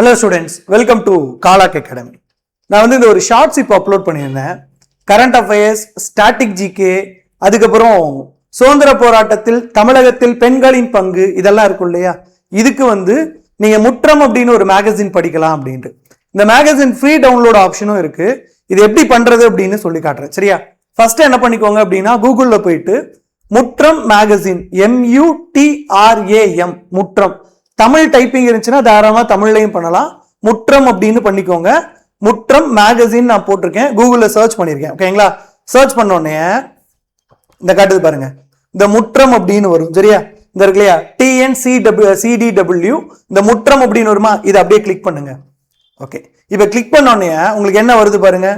Hello students welcome to Kalak academy நான் வந்து இந்த ஒரு ஷார்ட்ஸ் இப்போ அப்லோட் பண்ணியிருந்தேன். கரண்ட் அஃபேர்ஸ் ஸ்டாட்டிக் ஜிகே அதுக்கப்புறம் சுதந்திர போராட்டத்தில் தமிழகத்தில் பெண்களின் பங்கு இதெல்லாம் இருக்கும் இல்லையா? இதுக்கு வந்து நீங்கள் முற்றம் அப்படின்னு ஒரு மேகசின் படிக்கலாம் அப்படின்ட்டு. இந்த மேகசின் ஃப்ரீ டவுன்லோட் ஆப்ஷனும் இருக்குது இது எப்படி பண்ணுறது அப்படின்னு சொல்லி காட்டுறேன். சரியா? ஃபஸ்ட்டு என்ன பண்ணிக்கோங்க அப்படின்னா கூகுளில் போயிட்டு முற்றம் மேகசின் எம்யூடிஆர்ஏஎம் முற்றம். தமிழ் டைப்பிங் இருந்துச்சுன்னா தாராளமாக தமிழ்லையும் பண்ணலாம். முற்றம் அப்படின்னு பண்ணிக்கோங்க. முற்றம் மேகசின் நான் போட்டிருக்கேன். கூகுளில் சர்ச் பண்ணியிருக்கேன். ஓகேங்களா சர்ச் பண்ண உடனே இந்த காட்டுது பாருங்க. இந்த முற்றம் அப்படின்னு வரும். சரியா? இந்த இருக்கு இல்லையா? டிஎன்சி டபிள்யூ சிடிடபிள்யூ இந்த முற்றம் அப்படின்னு வருமா? இதை அப்படியே கிளிக் பண்ணுங்க. ஓகே இப்போ கிளிக் பண்ணோடனே உங்களுக்கு என்ன வருது பாருங்க?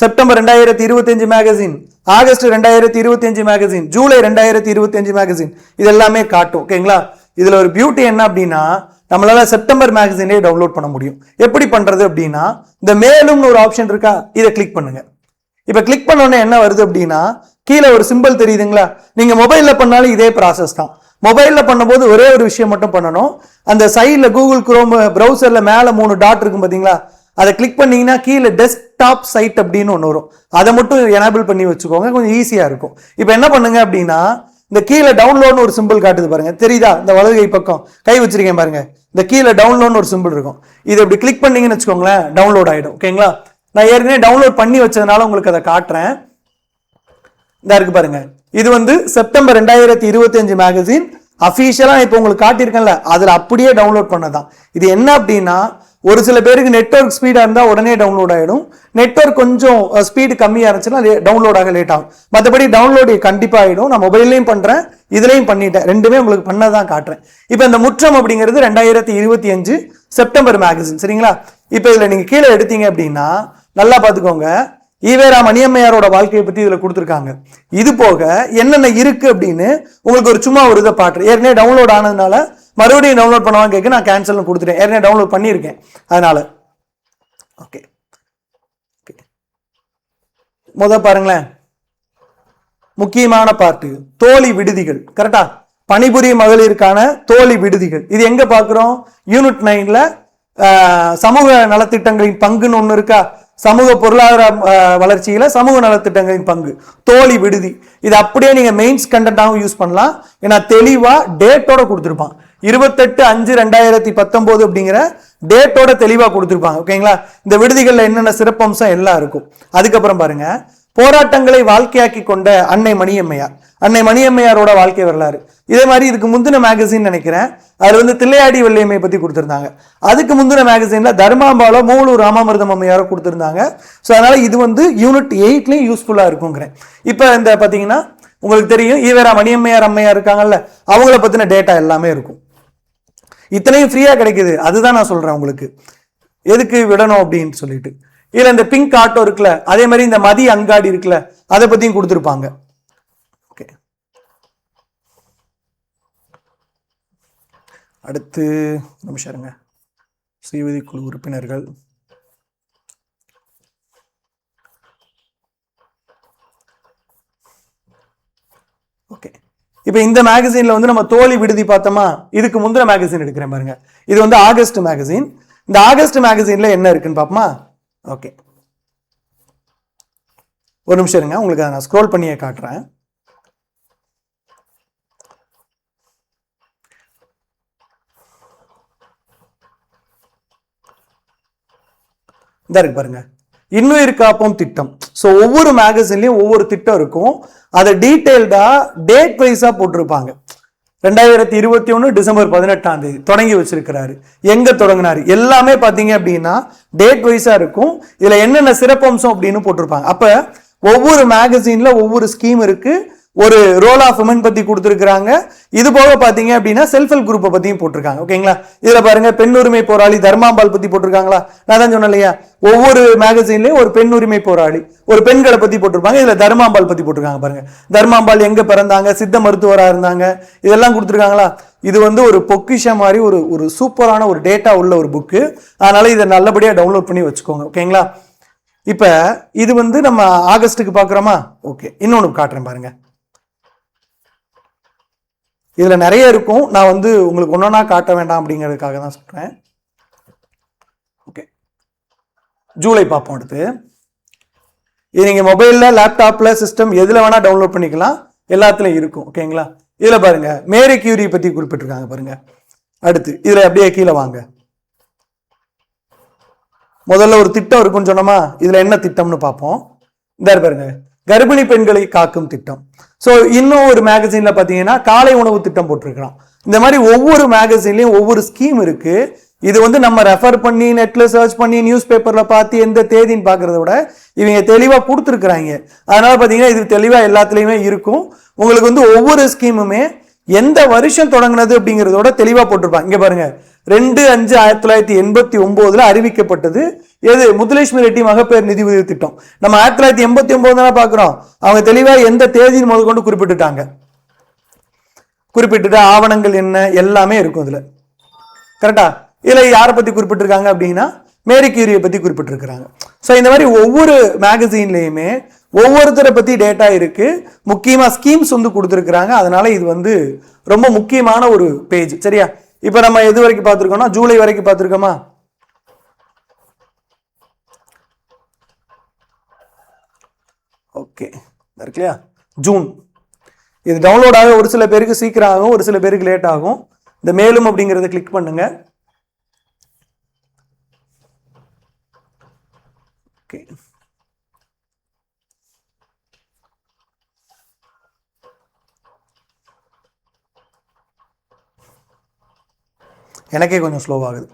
செப்டம்பர் ரெண்டாயிரத்தி இருபத்தஞ்சு மேகசின் ஆகஸ்ட் ரெண்டாயிரத்தி இருபத்தஞ்சு மேகசின் ஜூலை ரெண்டாயிரத்தி இருபத்தஞ்சு மேகசின் இது எல்லாமே காட்டும் ஓகேங்களா இதில் ஒரு பியூட்டி என்ன அப்படின்னா நம்மளால் செப்டம்பர் மேகசினே டவுன்லோட் பண்ண முடியும். எப்படி பண்ணுறது அப்படின்னா இந்த மேலும்னு ஒரு ஆப்ஷன் இருக்கா இதை கிளிக் பண்ணுங்க. இப்போ கிளிக் பண்ணோன்னே என்ன வருது அப்படின்னா கீழே ஒரு சிம்பிள் தெரியுதுங்களா? நீங்கள் மொபைலில் பண்ணாலும் இதே ப்ராசஸ் தான். மொபைலில் பண்ணும்போது ஒரே ஒரு விஷயம் மட்டும் பண்ணணும். அந்த சைடில் கூகுள் குரோம் ப்ரௌசரில் மேலே மூணு டாட் இருக்கும் பார்த்தீங்களா அதை கிளிக் பண்ணீங்கன்னா கீழே டெஸ்க்டாப் சைட் அப்படின்னு ஒன்று வரும். அதை மட்டும் எனேபிள் பண்ணி வச்சுக்கோங்க கொஞ்சம் ஈஸியாக இருக்கும். இப்போ என்ன பண்ணுங்க அப்படின்னா இந்த கீழே டவுன்லோட்னு ஒரு சிம்பிள் காட்டுது பாருங்க. தெரியுதா? இந்த வலது கை பக்கம். கை வச்சிருக்கேன் பாருங்க. இந்த கீழே டவுன்லோட்னு ஒரு சிம்பிள் இருக்கும். இது இப்படி கிளிக் பண்ணீங்கன்னு வச்சுக்கோங்களேன் டவுன்லோட் ஆகிடும் ஓகேங்களா நான் ஏற்கனவே டவுன்லோட் பண்ணி வச்சதுனால உங்களுக்கு அதை காட்டுறேன். இந்த இருக்கு பாருங்க. இது வந்து செப்டம்பர் ரெண்டாயிரத்தி இருபத்தி அஞ்சு மேகசின் அஃபீஷியலாக இப்போ உங்களுக்கு காட்டியிருக்கேன்ல. அதில் அப்படியே டவுன்லோட் பண்ணதான். இது என்ன அப்படின்னா ஒரு சில பேருக்கு நெட்வொர்க் ஸ்பீடாக இருந்தால் உடனே டவுன்லோட் ஆகிடும் நெட்வொர்க் கொஞ்சம் ஸ்பீடு கம்மியாக இருந்துச்சுன்னா டவுன்லோட் ஆக லேட் ஆகும். மற்றபடி டவுன்லோடு கண்டிப்பாக ஆகிடும் நான் மொபைல்லையும் பண்ணுறேன் இதுலையும் பண்ணிட்டேன். ரெண்டுமே உங்களுக்கு பண்ணதான் காட்டுறேன். இப்போ இந்த முற்றம் அப்படிங்கிறது ரெண்டாயிரத்தி இருபத்தி அஞ்சு செப்டம்பர் மேகசின் சரிங்களா? இப்போ இதில் நீங்கள் கீழே எடுத்தீங்க அப்படின்னா நல்லா பார்த்துக்கோங்க. ஈவேரா மணியம்மையாரோட வாழ்க்கையை பற்றி இதில் கொடுத்துருக்காங்க. இது போக என்னென்ன இருக்குது அப்படின்னு உங்களுக்கு ஒரு சும்மா ஒரு இதை பாட்டு ஏற்கனவே டவுன்லோட் ஆனதுனால மறுபடியும் டவுன்லோட் பண்ணலாம் கேட்க நான் கேன்சல் கொடுத்துட்டேன். ஏற்கனவே டவுன்லோட் பண்ணியிருக்கேன். அதனால. ஓகே ஓகே முத பாருங்களேன். முக்கியமான பார்ட்டு தோழி விடுதிகள். கரெக்டா பணிபுரிய மகளிருக்கான தோழி விடுதிகள். இது எங்க பாக்குறோம் யூனிட் நைன்ல சமூக நலத்திட்டங்களின் பங்குன்னு ஒண்ணு இருக்கா? சமூக பொருளாதார வளர்ச்சியில் வளர்ச்சியில சமூக நலத்திட்டங்களின் பங்கு. தோழி விடுதி. இது அப்படியே நீங்க மெயின்ஸ் கண்டென்ட்டாகவும் யூஸ் பண்ணலாம். ஏன்னா தெளிவா டேட்டோட கொடுத்துருப்பான். இருபத்தெட்டு அஞ்சு ரெண்டாயிரத்தி பத்தொம்போது அப்படிங்கிற டேட்டோட தெளிவாக கொடுத்துருப்பாங்க. ஓகேங்களா இந்த விடுதிகளில் என்னென்ன சிறப்பம்சம் எல்லாம் இருக்கும்? அதுக்கப்புறம் பாருங்க. போராட்டங்களை வாழ்க்கையாக்கி கொண்ட அன்னை மணியம்மையார். அன்னை மணியம்மையாரோட வாழ்க்கை வரலாறு. இதே மாதிரி இதுக்கு முந்தின மேகசின் நினைக்கிறேன். அதில் வந்து தில்லையாடி வெள்ளையம்மை பற்றி கொடுத்துருந்தாங்க. அதுக்கு முந்தின மேகசினில் தர்மாம்பாலோ மூலூர் ராமாமிர்தம் அம்மையாரோ கொடுத்துருந்தாங்க. ஸோ அதனால் இது வந்து யூனிட் எயிட்லேயும் யூஸ்ஃபுல்லாக இருக்குங்கிறேன். இப்போ இந்த பார்த்தீங்கன்னா உங்களுக்கு தெரியும் ஈவேரா மணியம்மையார் அம்மையார் இருக்காங்கல்ல அவங்கள பற்றின டேட்டா எல்லாமே இருக்கும். இத்தனையும் ஃப்ரீயாக கிடைக்குது. அதுதான் நான் சொல்கிறேன் உங்களுக்கு. எதுக்கு விடணும் அப்படின்னு சொல்லிட்டு. இதில் இந்த பிங்க் ஆட்டோ இருக்குல்ல அதே மாதிரி இந்த மதி அங்காடி இருக்குல்ல அதை பற்றியும் கொடுத்துருப்பாங்க. ஓகே அடுத்து நிமிஷம் இருங்க. சுயவிதி குழு உறுப்பினர்கள் ஓகே இப்போ இந்த மேகசின்ல வந்து நம்ம தோழி விடுதி பார்த்தோமா? இதுக்கு முந்தின மேகசின் எடுக்கிறேன் பாருங்க. இது வந்து ஆகஸ்ட் மேகசின் இந்த ஆகஸ்ட் மேகசின்ல என்ன இருக்குன்னு பார்ப்போமா? ஓகே ஒரு நிமிஷம் இருங்க. உங்களுக்கு அதை நான் ஸ்க்ரோல் பண்ணியே காட்டுறேன். இந்த இருக்கு பாருங்கள் இன்னுயிர் காப்போம் திட்டம். ஸோ ஒவ்வொரு மேகசின்லையும் ஒவ்வொரு திட்டம் இருக்கும். அதை டீட்டெயில்டா டேட் வைஸா போட்டிருப்பாங்க. ரெண்டாயிரத்தி இருபத்தி ஒன்று டிசம்பர் பதினெட்டாம் தேதி தொடங்கி வச்சிருக்கிறாரு. எங்க தொடங்கினாரு? எல்லாமே பார்த்தீங்க அப்படின்னா டேட் வைஸா இருக்கும். இதுல என்னென்ன சிறப்பம்சம் அப்படின்னு போட்டிருப்பாங்க. அப்ப ஒவ்வொரு மேகசின்ல ஒவ்வொரு ஸ்கீம் இருக்கு. ஒரு ரோல் ஆஃப் உமன் பத்தி கொடுத்துருக்காங்க இது போக பாத்தீங்க அப்படின்னா செல்ஃப் ஹெல்ப் குரூப்பை பத்தியும் போட்டிருக்காங்க. ஓகேங்களா? இதுல பாருங்க பெண் உரிமை போராளி தர்மாம்பால் பத்தி போட்டிருக்காங்களா? நான் தான் சொன்னேன் இல்லையா? ஒவ்வொரு மேகசின்லயும் ஒரு பெண் உரிமை போராளி ஒரு பெண்களை பத்தி போட்டிருப்பாங்க. இதுல தர்மாம்பால் பத்தி போட்டிருக்காங்க பாருங்க. தர்மாம்பால் எங்க பிறந்தாங்க? சித்த மருத்துவரா இருந்தாங்க. இதெல்லாம் கொடுத்துருக்காங்களா? இது வந்து ஒரு பொக்கிஷம் மாதிரி ஒரு ஒரு சூப்பரான ஒரு டேட்டா உள்ள ஒரு புக்கு அதனால இதை நல்லபடியா டவுன்லோட் பண்ணி வச்சுக்கோங்க. ஓகேங்களா? இப்ப இது வந்து நம்ம ஆகஸ்ட்டுக்கு பார்க்குறோமா? ஓகே இன்னொன்று காட்டுறேன் பாருங்க. இதில் நிறைய இருக்கும். நான் வந்து உங்களுக்கு ஒன்றா காட்ட வேண்டாம் அப்படிங்கிறதுக்காக தான் சொல்கிறேன் ஓகே ஜூலை பார்ப்போம் அடுத்து. இது நீங்கள் மொபைலில் லேப்டாப்பில் சிஸ்டம் எதில் வேணால் டவுன்லோட் பண்ணிக்கலாம். எல்லாத்துலேயும் இருக்கும். ஓகேங்களா இதில் பாருங்கள் மேரி கியூரி பற்றி குறிப்பிட்டிருக்காங்க பாருங்கள் அடுத்து இதில் அப்படியே கீழே வாங்க. முதல்ல ஒரு திட்டம் இருக்குன்னு சொன்னோமா? இதில் என்ன திட்டம்னு பார்ப்போம். இந்த பாருங்க. கர்ப்பிணி பெண்களை காக்கும் திட்டம். ஸோ இன்னும் ஒரு மேகசினில் பார்த்தீங்கன்னா காலை உணவு திட்டம் போட்டிருக்கலாம் இந்த மாதிரி ஒவ்வொரு மேகசின்லையும் ஒவ்வொரு ஸ்கீம் இருக்கு. இது வந்து நம்ம ரெஃபர் பண்ணி நெட்ல சர்ச் பண்ணி நியூஸ் பேப்பர்ல பார்த்து எந்த தேதின்னு பார்க்குறத விட இவங்க தெளிவாக கொடுத்துருக்குறாங்க. அதனால பார்த்தீங்கன்னா இது தெளிவாக எல்லாத்துலேயுமே இருக்கும். உங்களுக்கு வந்து ஒவ்வொரு ஸ்கீமுமே எந்த வருஷம் தொடங்குனது அப்படிங்கிறதோட தெளிவா போட்டிருப்பாங்க. இங்க பாருங்க. ரெண்டு அஞ்சு ஆயிரத்தி தொள்ளாயிரத்தி எண்பத்தி ஒன்பதுல அறிவிக்கப்பட்டது. எது? முத்துலட்சுமி ரெட்டி மகப்பேர் நிதி உதவி திட்டம். நம்ம ஆயிரத்தி தொள்ளாயிரத்தி எண்பத்தி ஒன்பது தானே பார்க்குறோம். அவங்க தெளிவா எந்த தேதியின் முதல் கொண்டு குறிப்பிட்டுட்டாங்க. குறிப்பிட்டுட்டு ஆவணங்கள் என்ன எல்லாமே இருக்கும் இதில் கரெக்டா இதில் யாரை பத்தி குறிப்பிட்டிருக்காங்க அப்படின்னா மேரி கியூரியை பற்றி குறிப்பிட்டிருக்கிறாங்க. ஸோ இந்த மாதிரி ஒவ்வொரு மேகசீன்லேயுமே ஒவ்வொருத்தரை பற்றி டேட்டா இருக்குது முக்கியமாக ஸ்கீம்ஸ் வந்து கொடுத்துருக்குறாங்க. அதனால் இது வந்து ரொம்ப முக்கியமான ஒரு பேஜ் சரியா? இப்போ நம்ம எது வரைக்கும் பார்த்துருக்கோம்னா ஜூலை வரைக்கும் பார்த்துருக்கோமா? ஓகே இருக்கு ஜூன். இது டவுன்லோட் ஆக ஒரு சில பேருக்கு சீக்கிரம் ஆகும் ஒரு சில பேருக்கு லேட் ஆகும். இந்த மேலும் அப்படிங்கிறத கிளிக் பண்ணுங்கள் ஓகே. எனக்கே கொஞ்சம் ஸ்லோவாகுது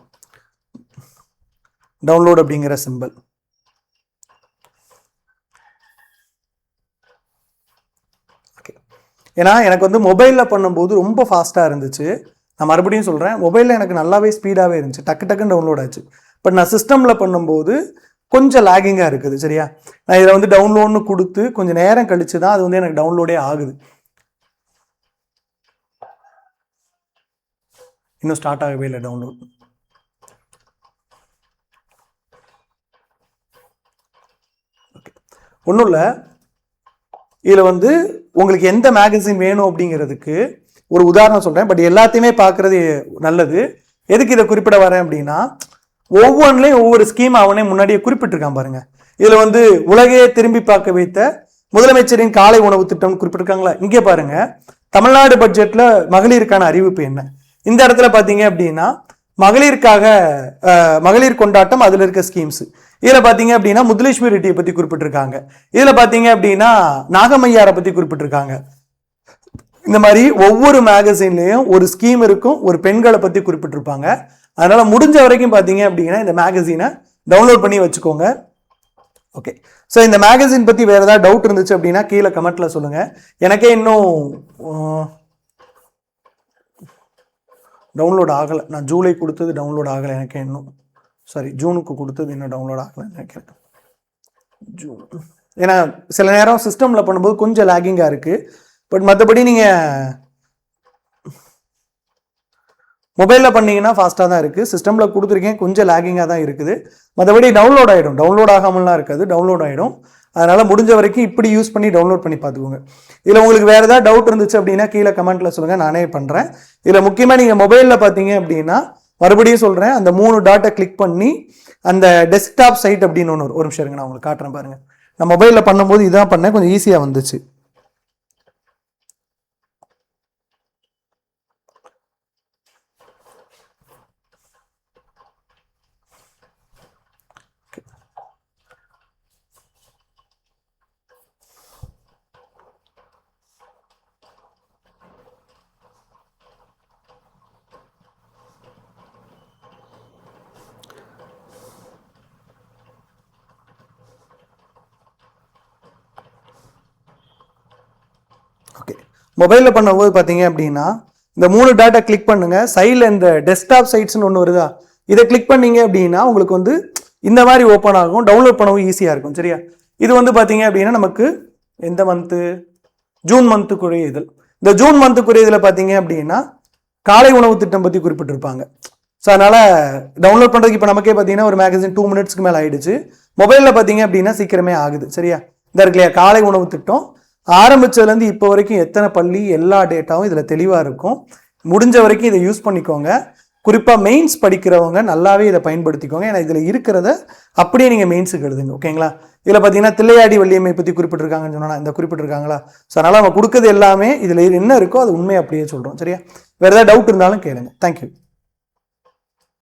டவுன்லோட் அப்படிங்கிற சிம்பிள் ஓகே ஏன்னா எனக்கு வந்து மொபைலில் பண்ணும்போது ரொம்ப ஃபாஸ்ட்டாக இருந்துச்சு. நான் மறுபடியும் சொல்கிறேன் மொபைலில் எனக்கு நல்லாவே ஸ்பீடாகவே இருந்துச்சு. டக்கு டக்குன்னு டவுன்லோட் ஆச்சு. பட் நான் சிஸ்டமில் பண்ணும்போது கொஞ்சம் லேகிங்காக இருக்குது சரியா? நான் இதில் வந்து டவுன்லோட்னு கொடுத்து கொஞ்சம் நேரம் கழிச்சு தான் அது வந்து எனக்கு டவுன்லோடே ஆகுது. இன்னும் ஸ்டார்ட் ஆகவே இல்லை டவுன்லோட் ஒன்றும் இல்லை. இதில் வந்து உங்களுக்கு எந்த மேகசின் வேணும் அப்படிங்கிறதுக்கு ஒரு உதாரணம் சொல்கிறேன் பட் எல்லாத்தையுமே பார்க்குறது நல்லது. எதுக்கு இதை குறிப்பிட வரேன் அப்படின்னா ஒவ்வொன்றிலையும் ஒவ்வொரு ஸ்கீம் அவனே முன்னாடியே குறிப்பிட்டிருக்கான் பாருங்க. இதில் வந்து உலகையே திரும்பி பார்க்க வைத்த முதலமைச்சரின் காலை உணவு திட்டம் குறிப்பிட்டிருக்காங்களா? இங்கே பாருங்க. தமிழ்நாடு பட்ஜெட்ல மகளிருக்கான அறிவிப்பு என்ன? இந்த இடத்துல பார்த்தீங்க அப்படின்னா மகளிருக்காக அஹ், மகளிர் கொண்டாட்டம் அதில் இருக்க ஸ்கீம்ஸ் இதில் பார்த்தீங்க அப்படின்னா முத்துலட்சுமி ரெட்டியை பற்றி குறிப்பிட்டிருக்காங்க. இதில் பார்த்தீங்க அப்படின்னா நாகமையாரை பற்றி குறிப்பிட்டிருக்காங்க. இந்த மாதிரி ஒவ்வொரு மேகசின்லேயும் ஒரு ஸ்கீம் இருக்கும் ஒரு பெண்களை பற்றி குறிப்பிட்டிருப்பாங்க. அதனால் முடிஞ்ச வரைக்கும் பார்த்தீங்க அப்படின்னா இந்த மேகசினை டவுன்லோட் பண்ணி வச்சுக்கோங்க. ஓகே ஸோ இந்த மேகசின் பற்றி வேறு ஏதாவது டவுட் இருந்துச்சு அப்படின்னா கீழே கமெண்ட்டில் சொல்லுங்கள் எனக்கே இன்னும் டவுன்லோட் ஆகலை. நான் ஜூலை கொடுத்தது டவுன்லோட் ஆகலை எனக்கே இன்னும். சாரி ஜூனுக்கு கொடுத்தது இன்னும் டவுன்லோட் ஆகலைன்னு நினைக்கிறேன் ஜூன். ஏன்னா சில நேரம் சிஸ்டமில் பண்ணும்போது கொஞ்சம் லேகிங்காக இருக்குது பட் மற்றபடி நீங்கள் மொபைலில் பண்ணிங்கன்னா ஃபாஸ்ட்டாக தான் இருக்குது சிஸ்டமில் கொடுத்துருக்கேன். கொஞ்சம் லேகிங்காக தான் இருக்குது. மற்றபடி டவுன்லோட் ஆகிடும் டவுன்லோட் ஆகாமலாம் இருக்காது. டவுன்லோட் ஆகிடும் அதனால் முடிஞ்ச வரைக்கும் இப்படி யூஸ் பண்ணி டவுன்லோட் பண்ணி பார்த்துக்கோங்க. இதில் உங்களுக்கு வேறு ஏதாவது டவுட் இருந்துச்சு அப்படின்னா கீழே கமெண்ட்டில் சொல்லுங்கள் நானே பண்ணுறேன் இதில் முக்கியமாக நீங்கள் மொபைலில் பார்த்தீங்க அப்படின்னா மறுபடியும் சொல்கிறேன் அந்த மூணு டாட்டை கிளிக் பண்ணி அந்த டெஸ்க்டாப் சைட் அப்படின்னு ஒன்று ஒரு நிமிஷம் இருங்க. நான் உங்களுக்கு காட்டுறேன் பாருங்கள் நான் மொபைலில் பண்ணும்போது இதான் பண்ணேன். கொஞ்சம் ஈஸியாக வந்துச்சு ஓகே மொபைலில் பண்ணும்போது பார்த்தீங்க அப்படின்னா இந்த மூணு டேட்டா கிளிக் பண்ணுங்கள் சைடில் இந்த டெஸ்க்டாப் சைட்ஸ்னு ஒன்று வருதா? இதை கிளிக் பண்ணீங்க அப்படின்னா உங்களுக்கு வந்து இந்த மாதிரி ஓப்பன் ஆகும். டவுன்லோட் பண்ணவும் ஈஸியாக இருக்கும் சரியா? இது வந்து பார்த்தீங்க அப்படின்னா நமக்கு எந்த மந்த்து ஜூன் மந்த்துக்குரிய இதில் இந்த ஜூன் மந்த்துக்குரிய இதில் பார்த்தீங்க அப்படின்னா காலை உணவு திட்டம் பற்றி குறிப்பிட்டிருப்பாங்க. ஸோ அதனால் டவுன்லோட் பண்ணுறதுக்கு இப்போ நமக்கே பார்த்தீங்கன்னா ஒரு மேகசின் டூ மினிட்ஸ்க்கு மேலே ஆயிடுச்சு. மொபைலில் பார்த்தீங்க அப்படின்னா சீக்கிரமே ஆகுது சரியா? இந்த இருக்கு இல்லையா? காலை உணவு திட்டம். ஆரம்பிச்சதுலேருந்து இப்போ வரைக்கும் எத்தனை பள்ளி எல்லா டேட்டாவும் இதில் தெளிவாக இருக்கும். முடிஞ்ச வரைக்கும் இதை யூஸ் பண்ணிக்கோங்க. குறிப்பாக மெயின்ஸ் படிக்கிறவங்க நல்லாவே இதை பயன்படுத்திக்கோங்க. ஏன்னா இதில் இருக்கிறத அப்படியே நீங்கள் மெயின்ஸுக்கு எழுதுங்க ஓகேங்களா? இதில் பார்த்தீங்கன்னா தில்லையாடி வள்ளியம்மை பற்றி குறிப்பிட்டிருக்காங்கன்னு சொன்னால் இந்த குறிப்பிட்டிருக்காங்களா? ஸோ அதனால் நம்ம கொடுக்குறது எல்லாமே இதில் என்ன இருக்கோ அது உண்மையை அப்படியே சொல்கிறோம் சரியா? வேறு ஏதாவது டவுட் இருந்தாலும் கேளுங்க. தேங்க்யூ